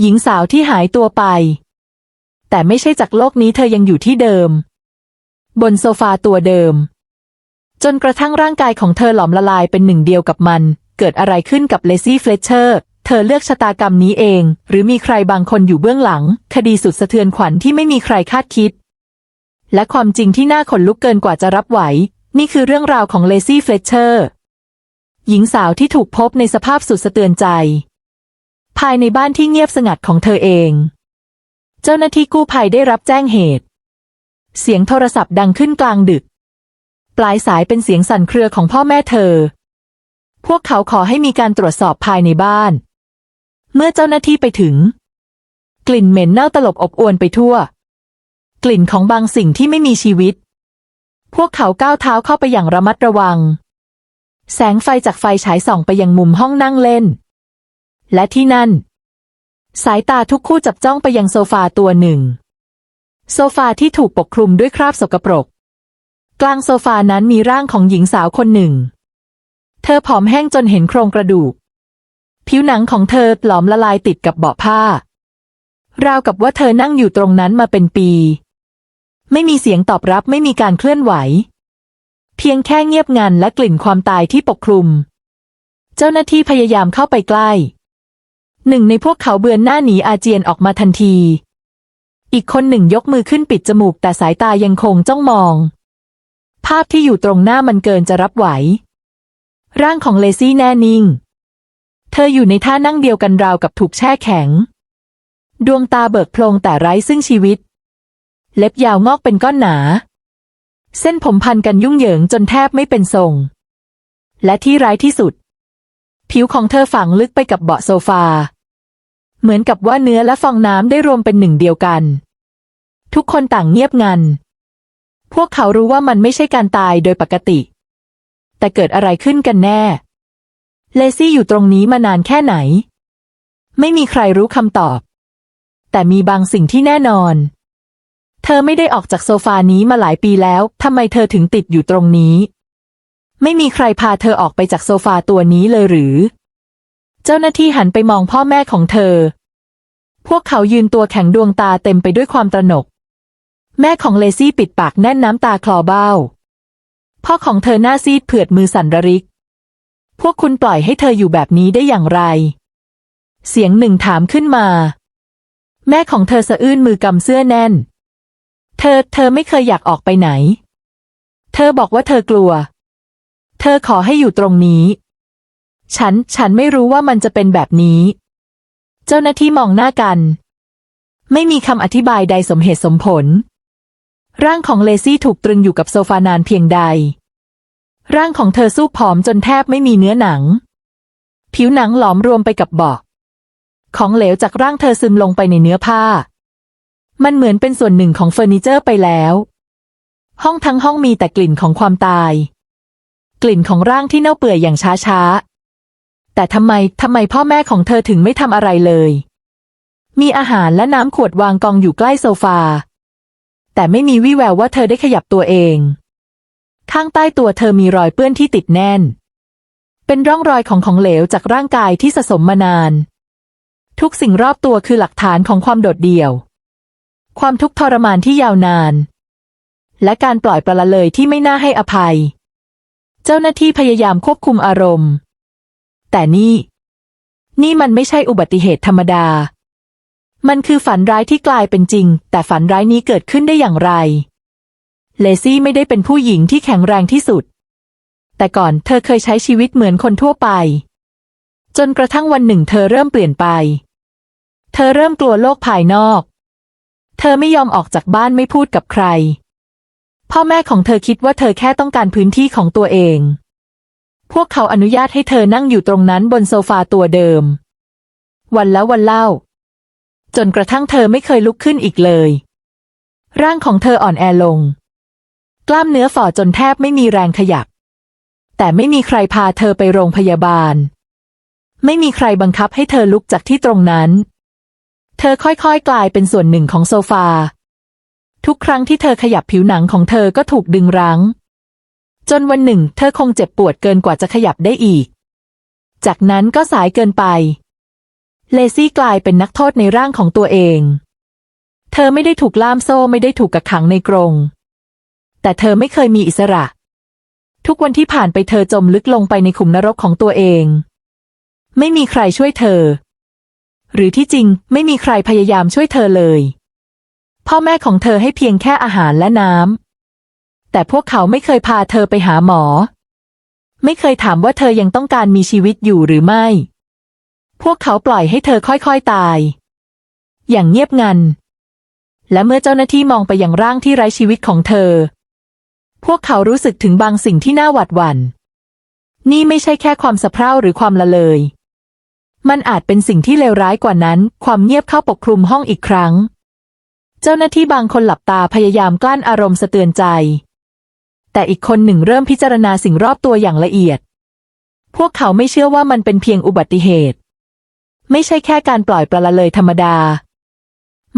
หญิงสาวที่หายตัวไป แต่ไม่ใช่จากโลกนี้เธอยังอยู่ที่เดิม บนโซฟาตัวเดิม จนกระทั่งร่างกายของเธอหลอมละลายเป็นหนึ่งเดียวกับมัน เกิดอะไรขึ้นกับเลซี่เฟลเชอร์ เธอเลือกชะตากรรมนี้เอง หรือมีใครบางคนอยู่เบื้องหลัง คดีสุดสะเทือนขวัญที่ไม่มีใครคาดคิด และความจริงที่น่าขนลุกเกินกว่าจะรับไหว นี่คือเรื่องราวของเลซี่เฟลเชอร์หญิงสาวที่ถูกพบในสภาพสุดสะเตือนใจ ภายในบ้านที่เงียบสงัดของเธอเอง เจ้าหน้าที่กู้ภัยได้รับแจ้งเหตุ เสียงโทรศัพท์ดังขึ้นกลางดึก ปลายสายเป็นเสียงสั่นเครือของพ่อแม่เธอ พวกเขาขอให้มีการตรวจสอบภายในบ้าน เมื่อเจ้าหน้าที่ไปถึง กลิ่นเหม็นเน่าตลบอบอวนไปทั่ว กลิ่นของบางสิ่งที่ไม่มีชีวิต พวกเขาก้าวเท้าเข้าไปอย่างระมัดระวัง แสงไฟจากไฟฉายส่องไปยังมุมห้องนั่งเล่น และที่นั่น สายตาทุกคู่จับจ้องไปยังโซฟาตัวหนึ่ง โซฟาที่ถูกปกคลุมด้วยคราบสกปรก กลางโซฟานั้นมีร่างของหญิงสาวคนหนึ่ง เธอผอมแห้งจนเห็นโครงกระดูก ผิวหนังของเธอหลอมละลายติดกับเบาะผ้า ราวกับว่าเธอนั่งอยู่ตรงนั้นมาเป็นปี ไม่มีเสียงตอบรับไม่มีการเคลื่อนไหว เพียงแค่เงียบงันและกลิ่นความตายที่ปกคลุม เจ้าหน้าที่พยายามเข้าไปใกล้ หนึ่งในพวกเขาเบือนหน้าหนีอาเจียนออกมาทันที อีกคนหนึ่งยกมือขึ้นปิดจมูกแต่สายตายังคงจ้องมอง ภาพที่อยู่ตรงหน้ามันเกินจะรับไหว ร่างของเลซี่แน่นิ่ง เธออยู่ในท่านั่งเดียวกันราวกับถูกแช่แข็ง ดวงตาเบิกโพลงแต่ไร้ซึ่งชีวิต เล็บยาวงอกเป็นก้อนหนา เส้นผมพันกันยุ่งเหยิงจนแทบไม่เป็นทรง และที่ร้ายที่สุด ผิวของเธอฝังลึกไปกับเบาะโซฟา เหมือนกับว่าเนื้อและฟองน้ำได้รวมเป็นหนึ่งเดียวกัน ทุกคนต่างเงียบงัน พวกเขารู้ว่ามันไม่ใช่การตายโดยปกติ แต่เกิดอะไรขึ้นกันแน่ เลซี่อยู่ตรงนี้มานานแค่ไหน ไม่มีใครรู้คำตอบ แต่มีบางสิ่งที่แน่นอน เธอไม่ได้ออกจากโซฟานี้มาหลายปีแล้วทำไมเธอถึงติดอยู่ตรงนี้ ไม่มีใครพาเธอออกไปจากโซฟาตัวนี้เลยหรือ เจ้าหน้าที่หันไปมองพ่อแม่ของเธอ พวกเขายืนตัวแข็งดวงตาเต็มไปด้วยความตระหนก แม่ของเลซี่ปิดปากแน่นน้ำตาคลอเบ้า พ่อของเธอหน้าซีดเผือดมือสั่นระริก พวกคุณปล่อยให้เธออยู่แบบนี้ได้อย่างไร เสียงหนึ่งถามขึ้นมา แม่ของเธอสะอื้นมือกำเสื้อแน่น เธอเธอไม่เคยอยากออกไปไหน เธอบอกว่าเธอกลัว เธอขอให้อยู่ตรงนี้ ฉัน ฉันไม่รู้ว่ามันจะเป็นแบบนี้ เจ้าหน้าที่มองหน้ากัน ไม่มีคำอธิบายใดสมเหตุสมผล ร่างของเลซี่ถูกตรึงอยู่กับโซฟานานเพียงใด ร่างของเธอสู้ผอมจนแทบไม่มีเนื้อหนัง ผิวหนังหลอมรวมไปกับเบาะของเหลวจากร่างเธอซึมลงไปในเนื้อผ้า มันเหมือนเป็นส่วนหนึ่งของเฟอร์นิเจอร์ไปแล้ว ห้องทั้งห้องมีแต่กลิ่นของความตาย กลิ่นของร่างที่เน่าเปื่อยอย่างช้าๆ แต่ทำไมทำไมพ่อแม่ของเธอถึงไม่ทำอะไรเลย มีอาหารและน้ำขวดวางกองอยู่ใกล้โซฟา แต่ไม่มีวี่แววว่าเธอได้ขยับตัวเอง ข้างใต้ตัวเธอมีรอยเปื้อนที่ติดแน่น เป็นร่องรอยของของเหลวจากร่างกายที่สะสมมานาน ทุกสิ่งรอบตัวคือหลักฐานของความโดดเดี่ยว ความทุกข์ทรมานที่ยาวนาน และการปล่อยปละละเลยที่ไม่น่าให้อภัย เจ้าหน้าที่พยายามควบคุมอารมณ์ แต่นี่ นี่มันไม่ใช่อุบัติเหตุธรรมดา มันคือฝันร้ายที่กลายเป็นจริง แต่ฝันร้ายนี้เกิดขึ้นได้อย่างไร เลซี่ไม่ได้เป็นผู้หญิงที่แข็งแรงที่สุด แต่ก่อนเธอเคยใช้ชีวิตเหมือนคนทั่วไป จนกระทั่งวันหนึ่งเธอเริ่มเปลี่ยนไป เธอเริ่มกลัวโลกภายนอก เธอไม่ยอมออกจากบ้านไม่พูดกับใคร พ่อแม่ของเธอคิดว่าเธอแค่ต้องการพื้นที่ของตัวเอง พวกเขาอนุญาตให้เธอนั่งอยู่ตรงนั้นบนโซฟาตัวเดิม วันแล้ววันเล่า จนกระทั่งเธอไม่เคยลุกขึ้นอีกเลย ร่างของเธออ่อนแอลง กล้ามเนื้อฝ่อจนแทบไม่มีแรงขยับ แต่ไม่มีใครพาเธอไปโรงพยาบาล ไม่มีใครบังคับให้เธอลุกจากที่ตรงนั้น เธอค่อยๆกลายเป็นส่วนหนึ่งของโซฟา ทุกครั้งที่เธอขยับผิวหนังของเธอก็ถูกดึงรั้ง จนวันหนึ่ง เธอคงเจ็บปวดเกินกว่าจะขยับได้อีก จากนั้นก็สายเกินไป เลซี่กลายเป็นนักโทษในร่างของตัวเอง เธอไม่ได้ถูกล่ามโซ่ไม่ได้ถูกกักขังในกรง แต่เธอไม่เคยมีอิสระ ทุกวันที่ผ่านไปเธอจมลึกลงไปในขุมนรกของตัวเอง ไม่มีใครช่วยเธอ หรือที่จริงไม่มีใครพยายามช่วยเธอเลย พ่อแม่ของเธอให้เพียงแค่อาหารและน้ำ แต่พวกเขาไม่เคยพาเธอไปหาหมอ ไม่เคยถามว่าเธอยังต้องการมีชีวิตอยู่หรือไม่ พวกเขาปล่อยให้เธอค่อยๆตาย อย่างเงียบงัน และเมื่อเจ้าหน้าที่มองไปยังร่างที่ไร้ชีวิตของเธอ พวกเขารู้สึกถึงบางสิ่งที่น่าหวาดหวัน่น นี่ไม่ใช่แค่ความสะเพร่าหรือความละเลย มันอาจเป็นสิ่งที่เลวร้ายกว่านั้น ความเงียบเข้าปกคลุมห้องอีกครั้ง เจ้าหน้าที่บางคนหลับตาพยายามกลั้นอารมณ์สะเตือนใจ แต่อีกคนหนึ่งเริ่มพิจารณาสิ่งรอบตัวอย่างละเอียด พวกเขาไม่เชื่อว่ามันเป็นเพียงอุบัติเหตุ ไม่ใช่แค่การปล่อยปละละเลยธรรมดา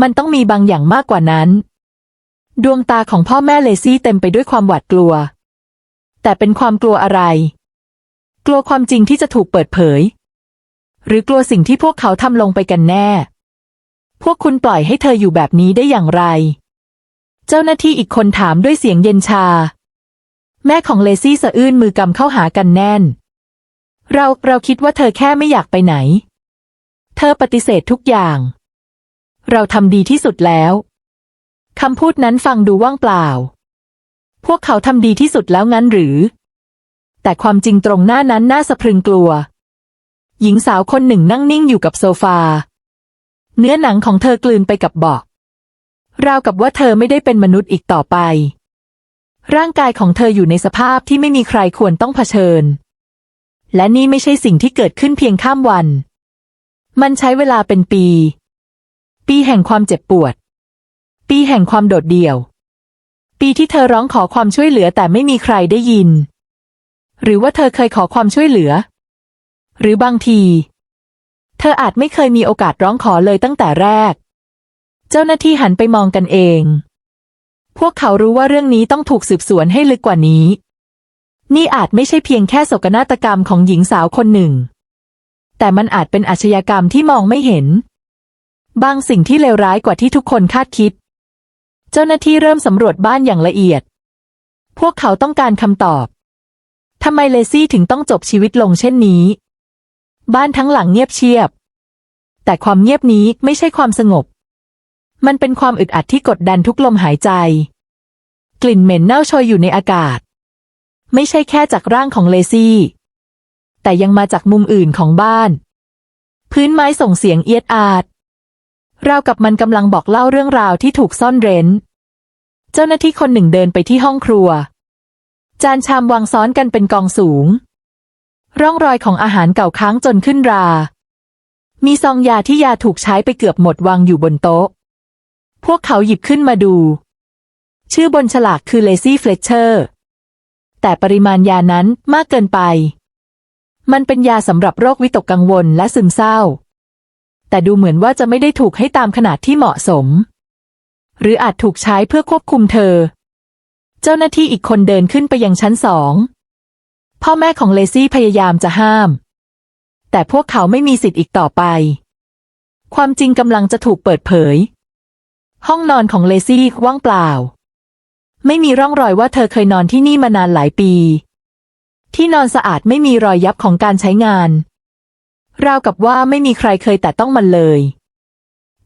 มันต้องมีบางอย่างมากกว่านั้น ดวงตาของพ่อแม่เลซี่เต็มไปด้วยความหวาดกลัว แต่เป็นความกลัวอะไร กลัวความจริงที่จะถูกเปิดเผย หรือกลัวสิ่งที่พวกเขาทำลงไปกันแน่ พวกคุณปล่อยให้เธออยู่แบบนี้ได้อย่างไร เจ้าหน้าที่อีกคนถามด้วยเสียงเย็นชา แม่ของเลซี่สะอื้นมือกำเข้าหากันแน่น เราเราคิดว่าเธอแค่ไม่อยากไปไหน เธอปฏิเสธทุกอย่าง เราทำดีที่สุดแล้วคำพูดนั้นฟังดูว่างเปล่า พวกเขาทำดีที่สุดแล้วงั้นหรือ แต่ความจริงตรงหน้านั้นน่าสะพรึงกลัว หญิงสาวคนหนึ่งนั่งนิ่งอยู่กับโซฟา เนื้อหนังของเธอกลืนไปกับบาะราวกับว่าเธอไม่ได้เป็นมนุษย์อีกต่อไป ร่างกายของเธออยู่ในสภาพที่ไม่มีใครควรต้องเผชิญ และนี่ไม่ใช่สิ่งที่เกิดขึ้นเพียงข้ามวัน มันใช้เวลาเป็นปี ปีแห่งความเจ็บปวด ปีแห่งความโดดเดี่ยว ปีที่เธอร้องขอความช่วยเหลือแต่ไม่มีใครได้ยิน หรือว่าเธอเคยขอความช่วยเหลือ หรือบางที เธออาจไม่เคยมีโอกาสร้องขอเลยตั้งแต่แรก เจ้าหน้าที่หันไปมองกันเอง พวกเขารู้ว่าเรื่องนี้ต้องถูกสืบสวนให้ลึกกว่านี้ นี่อาจไม่ใช่เพียงแค่โศกนาฏกรรมของหญิงสาวคนหนึ่ง แต่มันอาจเป็นอาชญากรรมที่มองไม่เห็น บางสิ่งที่เลวร้ายกว่าที่ทุกคนคาดคิด เจ้าหน้าที่เริ่มสำรวจบ้านอย่างละเอียด พวกเขาต้องการคำตอบทำไมเลซี่ถึงต้องจบชีวิตลงเช่นนี้ บ้านทั้งหลังเงียบเชียบ แต่ความเงียบนี้ไม่ใช่ความสงบ มันเป็นความอึดอัดที่กดดันทุกลมหายใจ กลิ่นเหม็นเน่าโชยอยู่ในอากาศ ไม่ใช่แค่จากร่างของเลซี่ แต่ยังมาจากมุมอื่นของบ้าน พื้นไม้ส่งเสียงเอียดอาดราวกับมันกำลังบอกเล่าเรื่องราวที่ถูกซ่อนเร้น เจ้าหน้าที่คนหนึ่งเดินไปที่ห้องครัว จานชามวางซ้อนกันเป็นกองสูง ร่องรอยของอาหารเก่าค้างจนขึ้นรา มีซองยาที่ยาถูกใช้ไปเกือบหมดวางอยู่บนโต๊ะ พวกเขาหยิบขึ้นมาดู ชื่อบนฉลากคือเลซี่เฟลเชอร์ แต่ปริมาณยานั้นมากเกินไป มันเป็นยาสำหรับโรควิตกกังวลและซึมเศร้า แต่ดูเหมือนว่าจะไม่ได้ถูกให้ตามขนาดที่เหมาะสม หรืออาจถูกใช้เพื่อควบคุมเธอ เจ้าหน้าที่อีกคนเดินขึ้นไปยังชั้นสอง พ่อแม่ของเลซี่พยายามจะห้าม แต่พวกเขาไม่มีสิทธิ์อีกต่อไป ความจริงกำลังจะถูกเปิดเผย ห้องนอนของเลซี่ว่างเปล่า ไม่มีร่องรอยว่าเธอเคยนอนที่นี่มานานหลายปี ที่นอนสะอาดไม่มีรอยยับของการใช้งาน ราวกับว่าไม่มีใครเคยแตะต้องมันเลย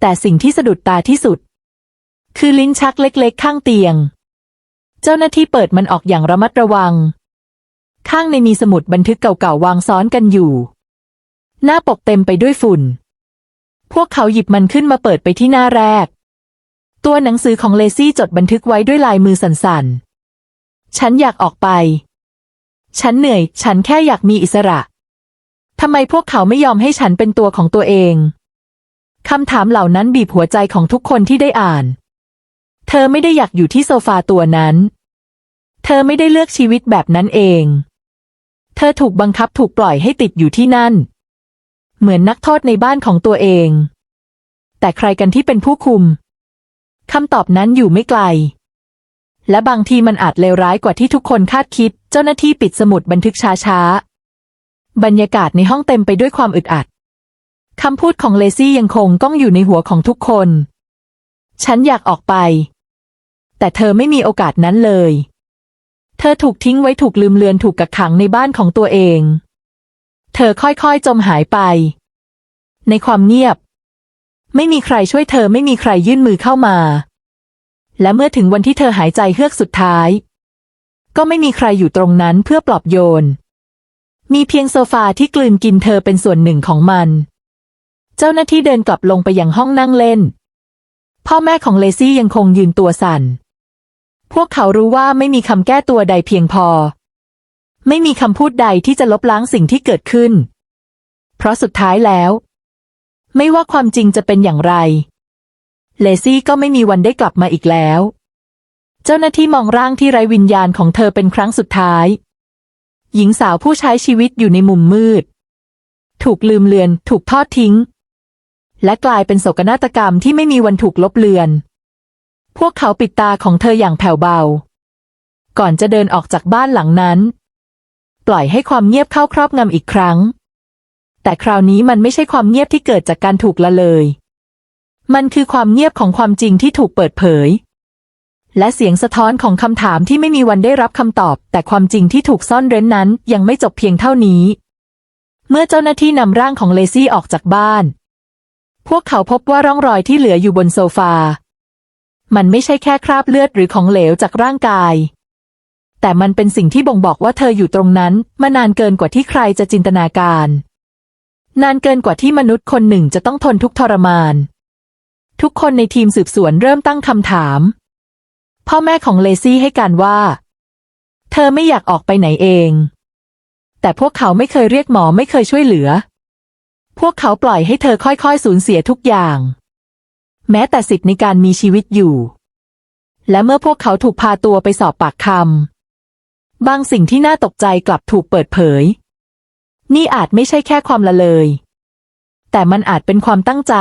แต่สิ่งที่สะดุดตาที่สุด คือลิ้นชักเล็กๆ ข้างเตียง เจ้าหน้าที่เปิดมันออกอย่างระมัดระวัง ข้างในมีสมุดบันทึกเก่าๆวางซ้อนกันอยู่ หน้าปกเต็มไปด้วยฝุ่น พวกเขาหยิบมันขึ้นมาเปิดไปที่หน้าแรก ตัวหนังสือของเลซี่จดบันทึกไว้ด้วยลายมือสั่นๆ ฉันอยากออกไป ฉันเหนื่อย ฉันแค่อยากมีอิสระ ทำไมพวกเขาไม่ยอมให้ฉันเป็นตัวของตัวเอง คำถามเหล่านั้นบีบหัวใจของทุกคนที่ได้อ่าน เธอไม่ได้อยากอยู่ที่โซฟาตัวนั้น เธอไม่ได้เลือกชีวิตแบบนั้นเอง เธอถูกบังคับถูกปล่อยให้ติดอยู่ที่นั่น เหมือนนักโทษในบ้านของตัวเอง แต่ใครกันที่เป็นผู้คุม คำตอบนั้นอยู่ไม่ไกล และบางทีมันอาจเลวร้ายกว่าที่ทุกคนคาดคิด เจ้าหน้าที่ปิดสมุดบันทึกช้าๆ บรรยากาศในห้องเต็มไปด้วยความอึดอัดคำพูดของเลซี่ยังคงก้องอยู่ในหัวของทุกคน ฉันอยากออกไป แต่เธอไม่มีโอกาสนั้นเลย เธอถูกทิ้งไว้ถูกลืมเลือนถูกกักขังในบ้านของตัวเอง เธอค่อยๆจมหายไป ในความเงียบ ไม่มีใครช่วยเธอไม่มีใครยื่นมือเข้ามา และเมื่อถึงวันที่เธอหายใจเฮือกสุดท้าย ก็ไม่มีใครอยู่ตรงนั้นเพื่อปลอบโยน มีเพียงโซฟาที่กลืนกินเธอเป็นส่วนหนึ่งของมัน เจ้าหน้าที่เดินกลับลงไปยังห้องนั่งเล่น พ่อแม่ของเลซี่ยังคงยืนตัวสั่น พวกเขารู้ว่าไม่มีคำแก้ตัวใดเพียงพอ ไม่มีคำพูดใดที่จะลบล้างสิ่งที่เกิดขึ้น เพราะสุดท้ายแล้ว ไม่ว่าความจริงจะเป็นอย่างไร เลซี่ก็ไม่มีวันได้กลับมาอีกแล้ว เจ้าหน้าที่มองร่างที่ไร้วิญญาณของเธอเป็นครั้งสุดท้าย หญิงสาวผู้ใช้ชีวิตอยู่ในมุมมืด ถูกลืมเลือน ถูกทอดทิ้ง และกลายเป็นโศกนาฏกรรมที่ไม่มีวันถูกลบเลือน พวกเขาปิดตาของเธออย่างแผ่วเบา ก่อนจะเดินออกจากบ้านหลังนั้น ปล่อยให้ความเงียบเข้าครอบงำอีกครั้ง แต่คราวนี้มันไม่ใช่ความเงียบที่เกิดจากการถูกละเลย มันคือความเงียบของความจริงที่ถูกเปิดเผย และเสียงสะท้อนของคำถามที่ไม่มีวันได้รับคำตอบ แต่ความจริงที่ถูกซ่อนเร้นนั้นยังไม่จบเพียงเท่านี้ เมื่อเจ้าหน้าที่นำร่างของเลซี่ออกจากบ้าน พวกเขาพบว่าร่องรอยที่เหลืออยู่บนโซฟา มันไม่ใช่แค่คราบเลือดหรือของเหลวจากร่างกายแต่มันเป็นสิ่งที่บ่งบอกว่าเธออยู่ตรงนั้นมานานเกินกว่าที่ใครจะจินตนาการ นานเกินกว่าที่มนุษย์คนหนึ่งจะต้องทนทุกทรมาน ทุกคนในทีมสืบสวนเริ่มตั้งคำถาม พ่อแม่ของเลซี่ให้การว่า เธอไม่อยากออกไปไหนเอง แต่พวกเขาไม่เคยเรียกหมอไม่เคยช่วยเหลือ พวกเขาปล่อยให้เธอค่อยๆ สูญเสียทุกอย่าง แม้แต่สิทธิ์ในการมีชีวิตอยู่ และเมื่อพวกเขาถูกพาตัวไปสอบปากคำบางสิ่งที่น่าตกใจกลับถูกเปิดเผย นี่อาจไม่ใช่แค่ความละเลย แต่มันอาจเป็นความตั้งใจ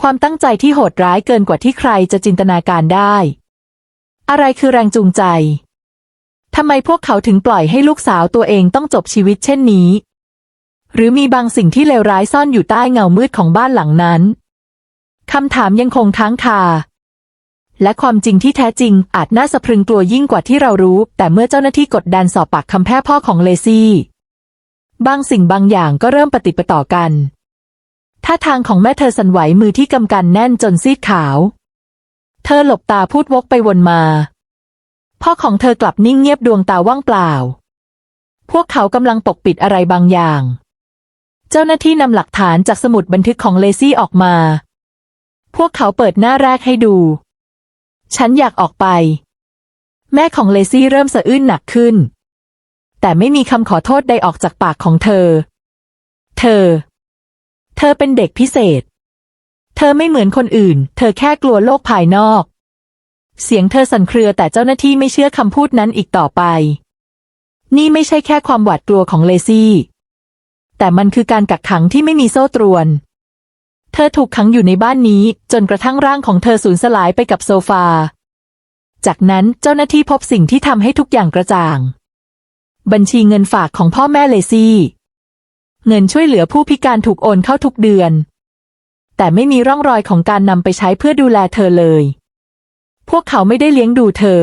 ความตั้งใจที่โหดร้ายเกินกว่าที่ใครจะจินตนาการได้ อะไรคือแรงจูงใจทำไมพวกเขาถึงปล่อยให้ลูกสาวตัวเองต้องจบชีวิตเช่นนี้ หรือมีบางสิ่งที่เลวร้ายซ่อนอยู่ใต้เงามืดของบ้านหลังนั้นคำถามยังคงค้างคา และความจริงที่แท้จริงอาจน่าสะพรึงกลัวยิ่งกว่าที่เรารู้ แต่เมื่อเจ้าหน้าที่กดดันสอบปากคำแพทย์พ่อของเลซี่ บางสิ่งบางอย่างก็เริ่มปฏิปต่อกัน ท่าทางของแม่เธอสั่นไหวมือที่กำกันแน่นจนซีดขาว เธอหลบตาพูดวกไปวนมา พ่อของเธอกลับนิ่งเงียบดวงตาว่างเปล่า พวกเขากำลังปกปิดอะไรบางอย่าง เจ้าหน้าที่นำหลักฐานจากสมุดบันทึกของเลซี่ออกมา พวกเขาเปิดหน้าแรกให้ดู ฉันอยากออกไป แม่ของเลซี่เริ่มสะอื้นหนักขึ้น แต่ไม่มีคำขอโทษใดออกจากปากของเธอ เธอ เธอเป็นเด็กพิเศษ เธอไม่เหมือนคนอื่น เธอแค่กลัวโลกภายนอก เสียงเธอสั่นเครือแต่เจ้าหน้าที่ไม่เชื่อคำพูดนั้นอีกต่อไป นี่ไม่ใช่แค่ความหวาดกลัวของเลซี่ แต่มันคือการกักขังที่ไม่มีโซ่ตรวน เธอถูกขังอยู่ในบ้านนี้ จนกระทั่งร่างของเธอสูญสลายไปกับโซฟา จากนั้นเจ้าหน้าที่พบสิ่งที่ทำให้ทุกอย่างกระจ่าง บัญชีเงินฝากของพ่อแม่เลซี่ เงินช่วยเหลือผู้พิการถูกโอนเข้าทุกเดือน แต่ไม่มีร่องรอยของการนำไปใช้เพื่อดูแลเธอเลย พวกเขาไม่ได้เลี้ยงดูเธอ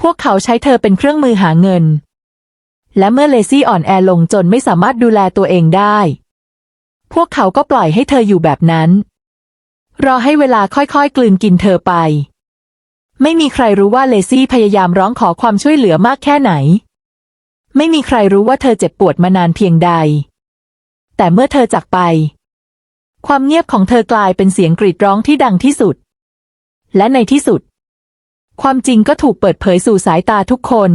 พวกเขาใช้เธอเป็นเครื่องมือหาเงิน และเมื่อเลซี่อ่อนแอลงจนไม่สามารถดูแลตัวเองได้ พวกเขาก็ปล่อยให้เธออยู่แบบนั้น รอให้เวลาค่อยๆ กลืนกินเธอไป ไม่มีใครรู้ว่าเลซี่พยายามร้องขอความช่วยเหลือมากแค่ไหน ไม่มีใครรู้ว่าเธอเจ็บปวดมานานเพียงใด แต่เมื่อเธอจากไป ความเงียบของเธอกลายเป็นเสียงกรีดร้องที่ดังที่สุด และในที่สุด ความจริงก็ถูกเปิดเผยสู่สายตาทุกคน